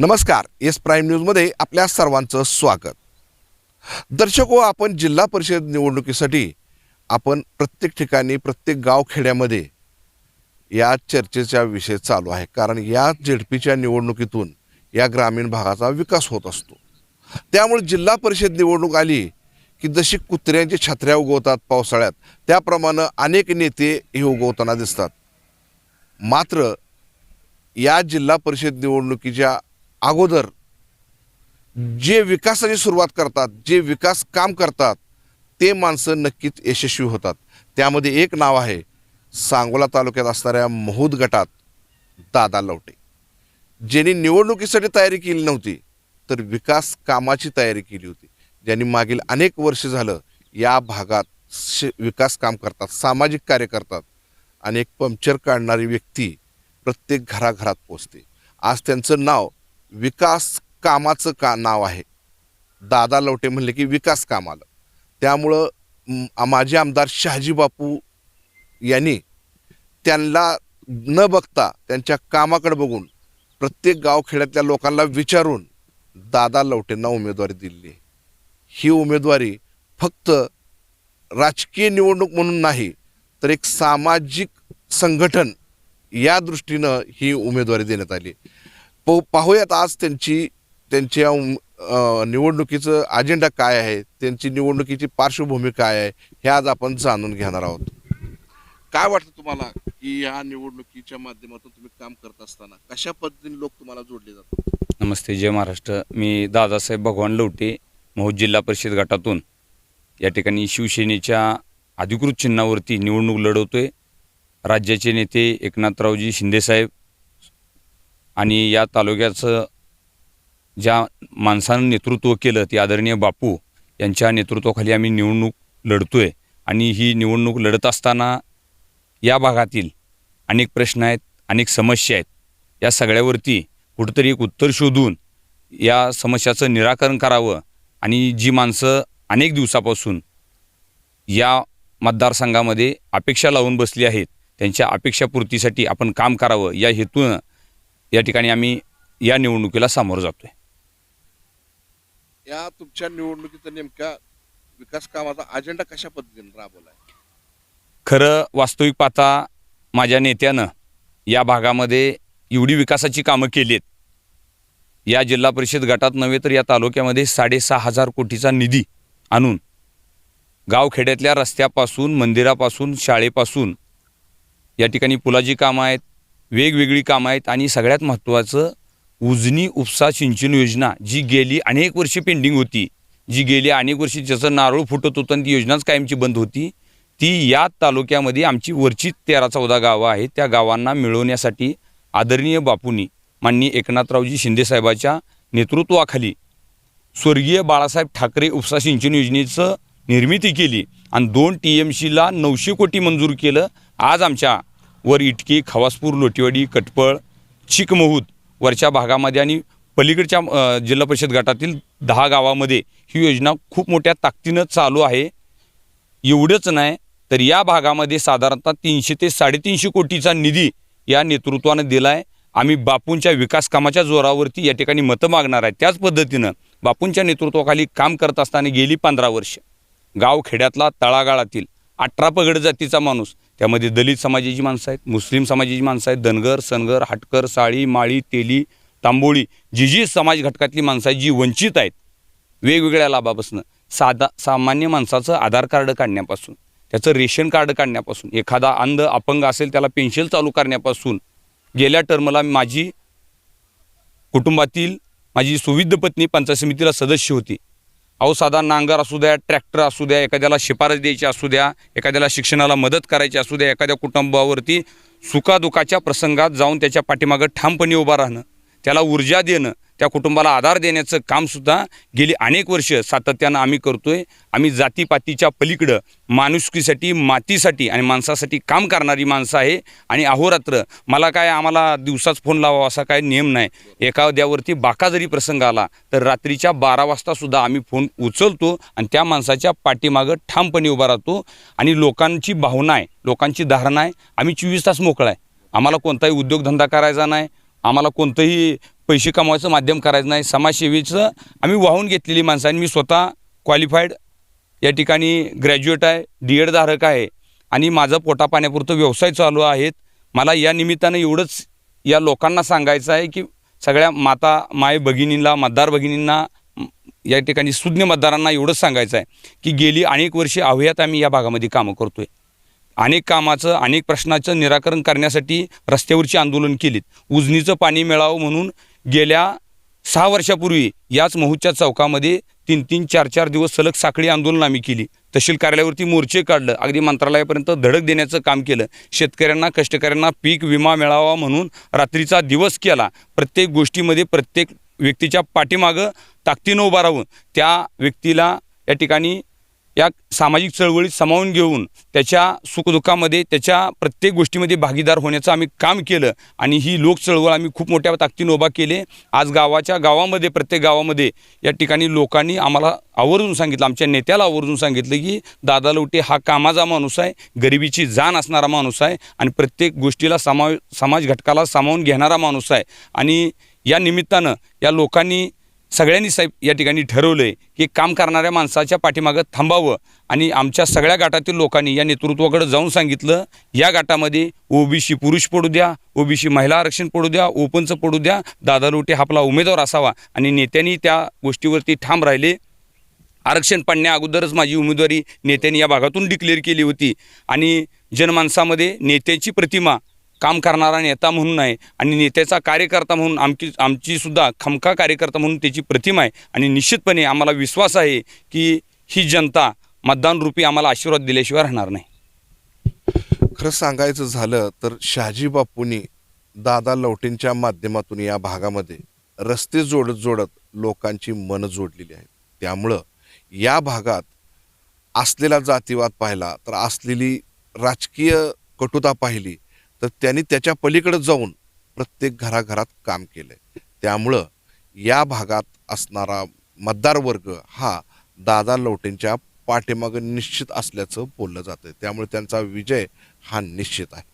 नमस्कार S prime न्यूजमध्ये आपल्या सर्वांचं स्वागत. दर्शको हो, आपण जिल्हा परिषद निवडणुकीसाठी आपण प्रत्येक ठिकाणी प्रत्येक गावखेड्यामध्ये या चर्चेचा विषय चालू आहे. कारण या झेडपीच्या निवडणुकीतून या ग्रामीण भागाचा विकास होत असतो. त्यामुळे जिल्हा परिषद निवडणूक आली की जशी कुत्र्यांची छत्र्या उगवतात पावसाळ्यात त्याप्रमाणे अनेक नेते हे उगवताना दिसतात. मात्र या जिल्हा परिषद निवडणुकीच्या अगोदर जे विकासाची सुरुवात करतात जे विकास काम करतात ते माणसं नक्कीच यशस्वी होतात. त्यामध्ये एक नाव आहे सांगोला तालुक्यात असणाऱ्या महूद गटात दादा लवटे. ज्यांनी निवडणुकीसाठी तयारी केली नव्हती तर विकास कामाची तयारी केली होती. ज्यांनी मागील अनेक वर्ष झालं या भागात श विकास काम करतात सामाजिक कार्य करतात आणि एक पंक्चर काढणारी व्यक्ती प्रत्येक घराघरात पोचते आज त्यांचं नाव विकास कामाचं का नाव आहे. दादा लवटे म्हणले की विकास काम आलं त्यामुळं माजी आमदार शहाजी बापू यांनी त्यांना न बघता त्यांच्या कामाकडे बघून प्रत्येक गावखेड्यातल्या लोकांना विचारून दादा लवटेंना उमेदवारी दिली. ही उमेदवारी फक्त राजकीय निवडणूक म्हणून नाही तर एक सामाजिक संघटन या दृष्टीनं ही उमेदवारी देण्यात आली. प पाहूयात आज त्यांची त्यांच्या निवडणुकीचं अजेंडा काय आहे त्यांची निवडणुकीची पार्श्वभूमी काय आहे हे आज आपण जाणून घेणार आहोत. काय वाटतं तुम्हाला की या निवडणुकीच्या माध्यमातून तुम्ही काम करत असताना कशा पद्धतीने लोक तुम्हाला जोडले जातात? नमस्ते जय महाराष्ट्र. मी दादासाहेब भगवान लवटे महूद जिल्हा परिषद गटातून या ठिकाणी शिवसेनेच्या अधिकृत चिन्हावरती निवडणूक लढवतोय. राज्याचे नेते एकनाथरावजी शिंदेसाहेब आणि या तालुक्याचं ज्या माणसानं नेतृत्व केलं ते आदरणीय बापू यांच्या नेतृत्वाखाली आम्ही निवडणूक लढतो आहे आणि ही निवडणूक लढत असताना या भागातील अनेक प्रश्न आहेत अनेक समस्या आहेत. या सगळ्यावरती कुठंतरी एक उत्तर शोधून या समस्याचं निराकरण करावं आणि जी माणसं अनेक दिवसापासून या मतदारसंघामध्ये अपेक्षा लावून बसली आहेत त्यांच्या अपेक्षापूर्तीसाठी आपण काम करावं. या हेतूनं या ठिकाणी आम्ही या निवडणुकीला सामोरं जातोय. या तुमच्या निवडणुकीचा नेमका विकास कामाचा अजेंडा कशा पद्धतीने राबवला आहे खरं वास्तविक पाहता माझ्या नेत्यानं या भागामध्ये एवढी विकासाची कामं केली आहेत या जिल्हा परिषद गटात नव्हे तर या तालुक्यामध्ये साडेसहा हजार कोटीचा निधी आणून गावखेड्यातल्या रस्त्यापासून मंदिरापासून शाळेपासून या ठिकाणी पुलाची कामं आहेत. वेगवेगळी कामं आहेत आणि सगळ्यात महत्त्वाचं उजनी उपसा सिंचन योजना जी गेली अनेक वर्षे पेंडिंग होती. जी गेली अनेक वर्षी ज्याचं नारळ फुटत होतं आणि ती योजनाच कायमची बंद होती. ती या तालुक्यामध्ये आमची वरची तेरा चौदा गावं आहेत. त्या गावांना मिळवण्यासाठी आदरणीय बापूंनी माननीय एकनाथरावजी शिंदेसाहेबाच्या नेतृत्वाखाली स्वर्गीय बाळासाहेब ठाकरे उपसा सिंचन योजनेचं निर्मिती केली आणि दोन टी एम सीला नऊशे कोटी मंजूर केलं. आज आमच्या वर इटकी खवासपूर लोटीवाडी कटपळ चिकमहूद वरच्या भागामध्ये आणि पलीकडच्या जिल्हा परिषद गटातील दहा गावामध्ये ही योजना खूप मोठ्या ताकदीनं चालू आहे. एवढंच नाही तर या भागामध्ये साधारणतः तीनशे ते साडेतीनशे कोटीचा निधी या नेतृत्वानं दिला आहे आम्ही बापूंच्या विकास कामाच्या जोरावरती या ठिकाणी मतं मागणार आहे. त्याच पद्धतीनं बापूंच्या नेतृत्वाखाली काम करत असताना गेली पंधरा वर्ष. गाव खेड्यातला तळागाळातील अठरा पगड जातीचा माणूस. त्यामध्ये दलित समाजाची माणसं आहेत मुस्लिम समाजाची माणसं आहेत धनगर सनगर हाटकर साळी माळी तेली तांबोळी जी जी समाज घटकातली माणसं आहेत जी वंचित आहेत वेगवेगळ्या लाभापासून. साधा सामान्य माणसाचं आधार कार्ड काढण्यापासून त्याचं रेशन कार्ड काढण्यापासून एखादा अंध अपंग असेल त्याला पेन्शन चालू करण्यापासून गेल्या टर्मला माझी कुटुंबातील माझी सुविध पत्नी पंचायत समितीला सदस्य होती. अहो साधा नांगर असू द्या ट्रॅक्टर असू द्या एखाद्याला शिफारस द्यायची असू द्या एखाद्याला शिक्षणाला मदत करायची असू द्या एखाद्या कुटुंबावरती सुखादुखाच्या प्रसंगात जाऊन त्याच्या पाठीमागं ठामपणे उभा राहणं त्याला ऊर्जा देणं त्या कुटुंबाला आधार देण्याचं कामसुद्धा गेली अनेक वर्ष सातत्यानं आम्ही करतो आहे आम्ही जातीपातीच्या पलीकडं माणुसकीसाठी मातीसाठी आणि माणसासाठी काम करणारी माणसं आहे. आणि अहोरात्र मला काय आम्हाला दिवसाच फोन लावावा असा काय नियम नाही. एखाद्यावरती बाका जरी प्रसंग आला तर रात्रीच्या बारा वाजतासुद्धा आम्ही फोन उचलतो आणि त्या माणसाच्या पाठीमागं ठामपणे उभा राहतो. आणि लोकांची भावना आहे लोकांची धारणा आहे आम्ही चोवीस तास मोकळा आहे. आम्हाला कोणताही उद्योगधंदा करायचा नाही आम्हाला कोणतंही पैसे कमवायचं माध्यम करायचं नाही. समाजसेवेचं आम्ही वाहून घेतलेली माणसं आणि मी स्वतः क्वालिफाईड या ठिकाणी ग्रॅज्युएट आहे डी एड धारक आहे आणि माझं पोटापाण्यापुरतं व्यवसाय चालू आहेत. मला या निमित्तानं एवढंच या लोकांना सांगायचं आहे की सगळ्या माता माय भगिनींना मतदार भगिनींना या ठिकाणी सुज्ञ मतदारांना एवढंच सांगायचं आहे की गेली अनेक वर्षे अवयात आम्ही या भागामध्ये कामं करतोय. अनेक कामाचं अनेक प्रश्नाचं निराकरण करण्यासाठी रस्त्यावरची आंदोलन केलीत. उजनीचं पाणी मिळावं म्हणून गेल्या सहा वर्षापूर्वी याच महूच्या चौकामध्ये तीन तीन चार चार दिवस सलग साखळी आंदोलन आम्ही केली. तहसील कार्यालयावरती मोर्चे काढलं. अगदी मंत्रालयापर्यंत धडक देण्याचं काम केलं. शेतकऱ्यांना कष्टकऱ्यांना पीक विमा मिळावा म्हणून रात्रीचा दिवस केला. प्रत्येक गोष्टीमध्ये प्रत्येक व्यक्तीच्या पाठीमागं ताकदीनं उभा राहून त्या व्यक्तीला या ठिकाणी या सामाजिक चळवळीत सामावून घेऊन त्याच्या सुखदुःखामध्ये त्याच्या प्रत्येक गोष्टीमध्ये भागीदार होण्याचं आम्ही काम केलं आणि ही लोक चळवळ आम्ही खूप मोठ्या ताकदीनं उभा केले. आज गावाच्या गावामध्ये प्रत्येक गावामध्ये या ठिकाणी लोकांनी आम्हाला आवर्जून सांगितलं आमच्या नेत्याला आवर्जून सांगितलं की दादा लोटे हा कामाचा माणूस आहे गरिबीची जाण असणारा माणूस आहे आणि प्रत्येक गोष्टीला समाव समाज घटकाला सामावून घेणारा माणूस आहे. आणि या निमित्तानं या लोकांनी सगळ्यांनी साहेब या ठिकाणी ठरवलं आहे की काम करणाऱ्या माणसाच्या पाठीमागं थांबावं. आणि आमच्या सगळ्या गटातील लोकांनी या नेतृत्वाकडे जाऊन सांगितलं या गटामध्ये ओबीसी पुरुष पडू द्या ओबीसी महिला आरक्षण पडू द्या ओपनचं पडू द्या दादा लोटे आपला उमेदवार असावा. आणि नेत्यांनी त्या गोष्टीवरती ठाम राहिले. आरक्षण पडण्या अगोदरच माझी उमेदवारी नेत्यांनी या भागातून डिक्लेअर केली होती. आणि जनमानसामध्ये नेत्याची प्रतिमा काम करणारा नेता म्हणून आहे आणि नेत्याचा कार्यकर्ता म्हणून आमची आमचीसुद्धा खमखा खमका कार्यकर्ता म्हणून त्याची प्रतिमा आहे. आणि निश्चितपणे आम्हाला विश्वास आहे की ही जनता मतदानरूपी आम्हाला आशीर्वाद दिल्याशिवाय राहणार नाही. खरं सांगायचं झालं तर शहाजी बापूंनी दादा लवटेंच्या माध्यमातून या भागामध्ये रस्ते जोडत जोडत लोकांची मनं जोडलेली आहेत. त्यामुळं या भागात असलेला जातीवाद पाहिला तर असलेली राजकीय कटुता पाहिली तर त्यांनी त्याच्या पलीकडे जाऊन प्रत्येक घराघरात काम केलं आहे त्यामुळं या भागात असणारा मतदार वर्ग हा दादा लवटेंच्या पाठीमागं निश्चित असल्याचं बोललं जातं त्यामुळे त्यांचा विजय हा निश्चित आहे.